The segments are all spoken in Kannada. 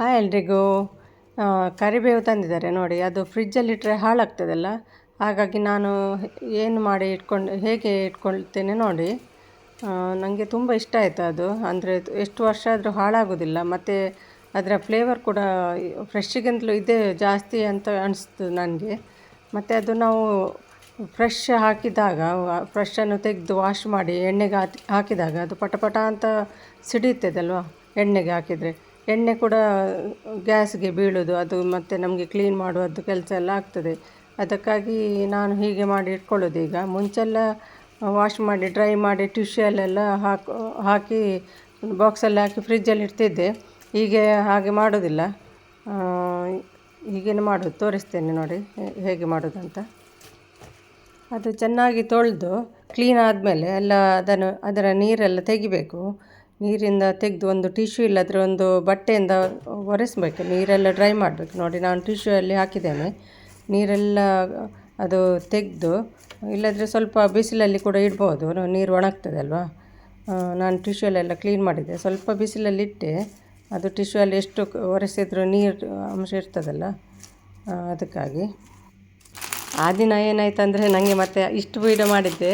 ಹಾಯ್ ಎಲ್ರಿಗೂ ಕರಿಬೇವು ತಂದಿದ್ದಾರೆ ನೋಡಿ. ಅದು ಫ್ರಿಜ್ಜಲ್ಲಿಟ್ಟರೆ ಹಾಳಾಗ್ತದಲ್ಲ? ಹಾಗಾಗಿ ನಾನು ಏನು ಮಾಡಿ ಇಟ್ಕೊಂಡು, ಹೇಗೆ ಇಟ್ಕೊಳ್ತೇನೆ ನೋಡಿ. ನನಗೆ ತುಂಬ ಇಷ್ಟ ಆಯಿತು ಅದು. ಅಂದರೆ ಎಷ್ಟು ವರ್ಷ ಆದರೂ ಹಾಳಾಗೋದಿಲ್ಲ. ಮತ್ತು ಅದರ ಫ್ಲೇವರ್ ಕೂಡ ಫ್ರೆಶ್ಶಿಗಿಂತಲೂ ಇದೇ, ಜಾಸ್ತಿ ಅಂತ ಅನಿಸ್ತು ನನಗೆ ಮತ್ತು ಅದು ನಾವು ಫ್ರೆಶ್ ಹಾಕಿದಾಗ ಫ್ರೆಶನ್ನು ತೆಗೆದು ವಾಶ್ ಮಾಡಿ, ಎಣ್ಣೆಗೆ ಹಾಕಿ, ಹಾಕಿದಾಗ ಅದು ಪಟಪಟ ಪಟ ಅಂತ ಸಿಡಿಯುತ್ತದಲ್ವ? ಎಣ್ಣೆಗೆ ಹಾಕಿದರೆ. ಎಣ್ಣೆ ಕೂಡ ಗ್ಯಾಸ್ಗೆ ಬೀಳೋದು, ಅದು ಮತ್ತು ನಮಗೆ ಕ್ಲೀನ್ ಮಾಡುವದ್ದು ಕೆಲಸ ಎಲ್ಲ ಆಗ್ತದೆ. ಅದಕ್ಕಾಗಿ ನಾನು ಹೀಗೆ ಮಾಡಿ ಇಟ್ಕೊಳ್ಳೋದು ಈಗ. ಮುಂಚೆಲ್ಲ ವಾಶ್ ಮಾಡಿ ಡ್ರೈ ಮಾಡಿ ಟಿಶ್ಯಲ್ಲೆಲ್ಲ ಹಾಕಿ ಹಾಕಿ ಬಾಕ್ಸಲ್ಲಿ ಹಾಕಿ ಫ್ರಿಜ್ಜಲ್ಲಿ ಇಡ್ತಿದ್ದೆ. ಹೀಗೆ ಹಾಗೆ ಮಾಡೋದಿಲ್ಲ. ಹೀಗೇನು ಮಾಡೋದು, ತೋರಿಸ್ತೇನೆ ನೋಡಿ ಹೇಗೆ ಮಾಡೋದಂತ. ಅದು ಚೆನ್ನಾಗಿ ತೊಳೆದು ಕ್ಲೀನ್ ಆದಮೇಲೆ ಎಲ್ಲ ಅದನ್ನು, ಅದರ ನೀರೆಲ್ಲ ತೆಗಿಬೇಕು. ನೀರಿಂದ ತೆಗೆದು ಒಂದು ಟಿಶ್ಯೂ ಇಲ್ಲದ್ರೆ ಒಂದು ಬಟ್ಟೆಯಿಂದ ಒರೆಸ್ಬೇಕು. ನೀರೆಲ್ಲ ಡ್ರೈ ಮಾಡಬೇಕು. ನೋಡಿ, ನಾನು ಟಿಶ್ಯೂ ಅಲ್ಲಿ ಹಾಕಿದ್ದೇನೆ. ನೀರೆಲ್ಲ ಅದು ತೆಗೆದು, ಇಲ್ಲದ್ರೆ ಸ್ವಲ್ಪ ಬಿಸಿಲಲ್ಲಿ ಕೂಡ ಇಡ್ಬೋದು. ನೀರು ಒಣಗ್ತದಲ್ವಾ ನಾನು ಟಿಶ್ಯೂಲೆಲ್ಲ ಕ್ಲೀನ್ ಮಾಡಿದ್ದೆ. ಸ್ವಲ್ಪ ಬಿಸಿಲಲ್ಲಿ ಇಟ್ಟೆ. ಅದು ಟಿಶ್ಯೂ ಅಲ್ಲಿ ಎಷ್ಟು ಒರೆಸಿದ್ರು ನೀರು ಅಂಶ ಇರ್ತದಲ್ಲ ಅದಕ್ಕಾಗಿ. ಆ ದಿನ ಏನಾಯ್ತು ಅಂದರೆ ನನಗೆ ಮತ್ತೆ ಇಷ್ಟು ವೀಡಿಯೋ ಮಾಡಿದ್ದೆ.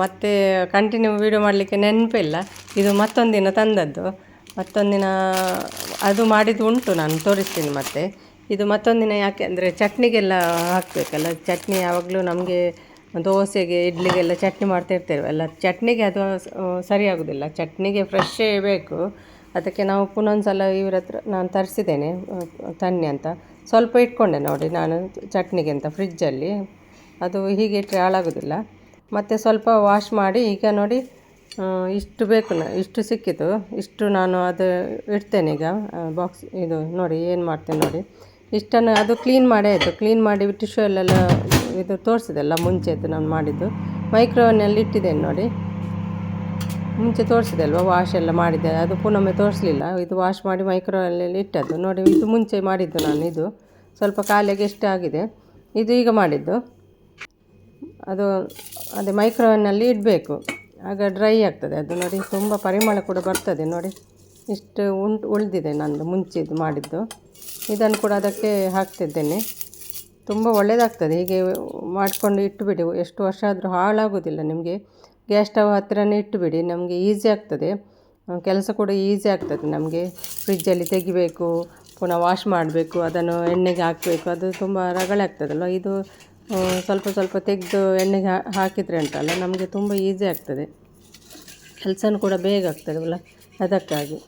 ಮತ್ತೆ ಕಂಟಿನ್ಯೂ ವೀಡಿಯೋ ಮಾಡಲಿಕ್ಕೆ ನೆನಪಿಲ್ಲ ಇದು ಮತ್ತೊಂದು ದಿನ ತಂದದ್ದು. ಮತ್ತೊಂದು ದಿನ ಅದು ಮಾಡಿದ್ದು ಉಂಟು, ನಾನು ತೋರಿಸ್ತೀನಿ ಮತ್ತೆ. ಇದು ಮತ್ತೊಂದು ದಿನ ಯಾಕೆ ಅಂದರೆ ಚಟ್ನಿಗೆಲ್ಲ ಹಾಕಬೇಕಲ್ಲ. ಚಟ್ನಿ ಯಾವಾಗಲೂ ನಮಗೆ ದೋಸೆಗೆ, ಇಡ್ಲಿಗೆಲ್ಲ ಚಟ್ನಿ ಮಾಡ್ತಾ ಇರ್ತೇವೆ ಅಲ್ಲ. ಚಟ್ನಿಗೆ ಅದು ಸರಿ ಆಗೋದಿಲ್ಲ ಚಟ್ನಿಗೆ ಫ್ರೆಶ್ಶೇ ಬೇಕು. ಅದಕ್ಕೆ ನಾವು ಪುನೊಂದು ಸಲ ಇವ್ರ ಹತ್ರ ನಾನು ತರಿಸಿದ್ದೇನೆ, ತನ್ನಿ ಅಂತ. ಸ್ವಲ್ಪ ಇಟ್ಕೊಂಡೆ ನೋಡಿ ನಾನು ಚಟ್ನಿಗೆ ಅಂತ ಫ್ರಿಜ್ಜಲ್ಲಿ ಅದು ಹೀಗೆ ಇಟ್ಟರೆ ಹಾಳಾಗೋದಿಲ್ಲ. ಮತ್ತು ಸ್ವಲ್ಪ ವಾಶ್ ಮಾಡಿ, ಈಗ ನೋಡಿ ಇಷ್ಟು ಬೇಕು ನ, ಇಷ್ಟು ಸಿಕ್ಕಿತು ಇಷ್ಟು ನಾನು ಅದು ಇಡ್ತೇನೆ ಈಗ ಬಾಕ್ಸ್ ಇದು ನೋಡಿ, ಏನು ಮಾಡ್ತೇನೆ ನೋಡಿ. ಇಷ್ಟನ್ನು ಅದು ಕ್ಲೀನ್ ಮಾಡೇ ಆಯಿತು. ಕ್ಲೀನ್ ಮಾಡಿ ಟಿಶ್ಯೂ ಅಲ್ಲೆಲ್ಲ ಇದು ತೋರಿಸಿದೆಲ್ಲ ಮುಂಚೆದ್ದು ನಾನು ಮಾಡಿದ್ದು. ಮೈಕ್ರೋವನ್ನಲ್ಲಿ ಇಟ್ಟಿದ್ದೇನೆ ನೋಡಿ. ಮುಂಚೆ ತೋರಿಸಿದೆ ಅಲ್ವಾ ವಾಶ್ ಎಲ್ಲ ಮಾಡಿದ್ದೆ. ಅದು ಪುನೊಮ್ಮೆ ತೋರಿಸಲಿಲ್ಲ. ಇದು ವಾಶ್ ಮಾಡಿ ಮೈಕ್ರೋವಲ್ಲಿ ಇಟ್ಟದ್ದು. ನೋಡಿ, ಇದು ಮುಂಚೆ ಮಾಡಿದ್ದು ನಾನು ಇದು. ಸ್ವಲ್ಪ ಕಾಲಿಗೆ ಎಷ್ಟಾಗಿದೆ ಇದು ಈಗ ಮಾಡಿದ್ದು. ಅದು ಅದೇ ಮೈಕ್ರೋವನ್ನಲ್ಲಿ ಇಡಬೇಕು. ಆಗ ಡ್ರೈ ಆಗ್ತದೆ. ಅದು ನೋಡಿ ತುಂಬ ಪರಿಮಳ ಕೂಡ ಬರ್ತದೆ. ನೋಡಿ ಇಷ್ಟು ಉಂಟು ಉಳಿದಿದೆ ನಂದು ಮುಂಚಿದ್ದು ಮಾಡಿದ್ದು. ಇದನ್ನು ಕೂಡ ಅದಕ್ಕೆ ಹಾಕ್ತಿದ್ದೇನೆ. ತುಂಬ ಒಳ್ಳೆಯದಾಗ್ತದೆ ಹೀಗೆ ಮಾಡಿಕೊಂಡು ಇಟ್ಟುಬಿಡಿ. ಎಷ್ಟು ವರ್ಷ ಆದರೂ ಹಾಳಾಗೋದಿಲ್ಲ ನಿಮಗೆ. ಗ್ಯಾಸ್ ಸ್ಟವ್ ಹತ್ತಿರನೇ ಇಟ್ಟುಬಿಡಿ. ನಮಗೆ ಈಸಿ ಆಗ್ತದೆ. ಕೆಲಸ ಕೂಡ ಈಸಿ ಆಗ್ತದೆ ನಮಗೆ. ಫ್ರಿಜ್ಜಲ್ಲಿ ತೆಗಿಬೇಕು, ಪುನಃ ವಾಶ್ ಮಾಡಬೇಕು, ಅದನ್ನು ಎಣ್ಣೆಗೆ ಹಾಕಬೇಕು. ಅದು ತುಂಬ ರಗಳೆ ಆಗ್ತದಲ್ವ? ಇದು ಸ್ವಲ್ಪ ಸ್ವಲ್ಪ ತೆಗೆದು ಎಣ್ಣೆಗೆ ಹಾಕಿದರೆ ಉಂಟಲ್ಲ, ನಮಗೆ ತುಂಬ ಈಸಿ ಆಗ್ತದೆ. ಕೆಲಸನೂ ಕೂಡ ಬೇಗ ಆಗ್ತದಲ್ಲ, ಅದಕ್ಕಾಗಿ.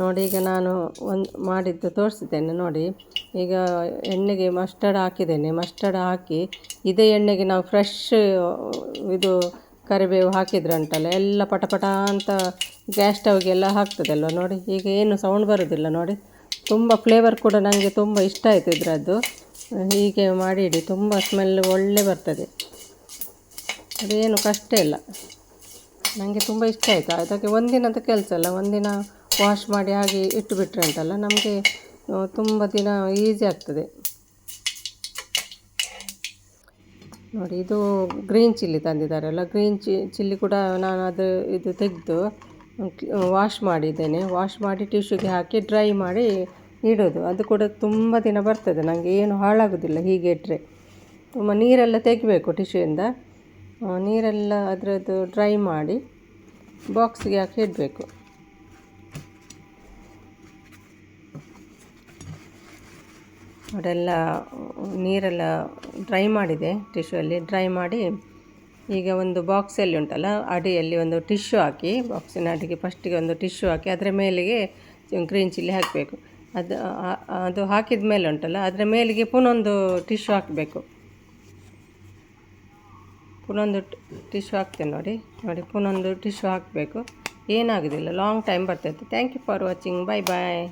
ನೋಡಿ, ಈಗ ನಾನು ಒಂದು ಮಾಡಿದ್ದು ತೋರಿಸಿದ್ದೇನೆ, ನೋಡಿ. ಈಗ ಎಣ್ಣೆಗೆ ಮಸ್ಟರ್ಡ್ ಹಾಕಿದ್ದೇನೆ ಮಸ್ಟರ್ಡ್ ಹಾಕಿ ಇದೇ ಎಣ್ಣೆಗೆ ನಾವು ಫ್ರೆಶ್ ಇದು ಕರಿಬೇವು ಹಾಕಿದ್ರೆ ಉಂಟಲ್ಲ, ಎಲ್ಲ ಪಟ ಪಟ ಅಂತ ಗ್ಯಾಸ್ ಸ್ಟವ್ಗೆಲ್ಲ ಹಾಕ್ತದಲ್ವ, ನೋಡಿ. ಈಗ ಏನು ಸೌಂಡ್ ಬರೋದಿಲ್ಲ, ನೋಡಿ. ತುಂಬ ಫ್ಲೇವರ್ ಕೂಡ ನನಗೆ ತುಂಬ ಇಷ್ಟ ಆಯಿತು ಇದರದ್ದು. ಹೀಗೆ ಮಾಡಿ ಇಡಿ ತುಂಬ ಸ್ಮೆಲ್ ಒಳ್ಳೆ ಬರ್ತದೆ. ಅದೇನು ಕಷ್ಟ ಇಲ್ಲ. ನನಗೆ ತುಂಬ ಇಷ್ಟ ಆಯಿತು. ಅದಕ್ಕೆ ಒಂದಿನದ ಕೆಲಸ ಅಲ್ಲ, ಒಂದಿನ ವಾಶ್ ಮಾಡಿ ಹಾಗೆ ಇಟ್ಟುಬಿಟ್ರೆ ಅಂತಲ್ಲ ನಮಗೆ ತುಂಬ ದಿನ ಈಸಿ ಆಗ್ತದೆ. ನೋಡಿ, ಇದು ಗ್ರೀನ್ ಚಿಲ್ಲಿ ತಂದಿದ್ದಾರಲ್ಲ ಗ್ರೀನ್ ಚಿ ಚಿಲ್ಲಿ ಕೂಡ ನಾನು ಅದು, ಇದು ತೆಗೆದು ವಾಶ್ ಮಾಡಿದ್ದೇನೆ. ವಾಶ್ ಮಾಡಿ ಟಿಶ್ಯೂಗೆ ಹಾಕಿ ಡ್ರೈ ಮಾಡಿ ಇಡೋದು. ಅದು ಕೂಡ ತುಂಬ ದಿನ ಬರ್ತದೆ. ನನಗೆ ಏನು ಹಾಳಾಗೋದಿಲ್ಲ ಹೀಗೆ ಇಟ್ಟರೆ ತುಂಬ ನೀರೆಲ್ಲ ತೆಗಿಬೇಕು ಟಿಶ್ಯೂಯಿಂದ ನೀರೆಲ್ಲ ಅದರದ್ದು ಡ್ರೈ ಮಾಡಿ ಬಾಕ್ಸ್ಗೆ ಹಾಕಿ ಇಡಬೇಕು. ಅದೆಲ್ಲ ನೀರೆಲ್ಲ ಡ್ರೈ ಮಾಡಿದೆ ಟಿಶ್ಯೂಯಲ್ಲಿ ಡ್ರೈ ಮಾಡಿ ಈಗ ಒಂದು ಬಾಕ್ಸಲ್ಲಿ ಉಂಟಲ್ಲ, ಅಡಿಯಲ್ಲಿ ಒಂದು ಟಿಶ್ಯೂ ಹಾಕಿ ಬಾಕ್ಸಿನ ಅಡಿಗೆ ಫಸ್ಟಿಗೆ ಒಂದು ಟಿಶ್ಯೂ ಹಾಕಿ, ಅದರ ಮೇಲೆಗೆ ಗ್ರೀನ್ ಚಿಲ್ಲಿ ಹಾಕಬೇಕು. ಅದು ಅದು ಹಾಕಿದ ಮೇಲೆ ಉಂಟಲ್ಲ, ಅದರ ಮೇಲಿಗೆ ಪುನೊಂದು ಟಿಶ್ಯೂ ಹಾಕಬೇಕು. ಪುನೊಂದು ಟಿಶ್ಯೂ ಹಾಕ್ತೇನೆ ನೋಡಿ ನೋಡಿ ಪುನೊಂದು ಟಿಶ್ಯೂ ಹಾಕಬೇಕು. ಏನಾಗೋದಿಲ್ಲ ಲಾಂಗ್ ಟೈಮ್ ಬರ್ತೈತೆ. Thank you for watching bye bye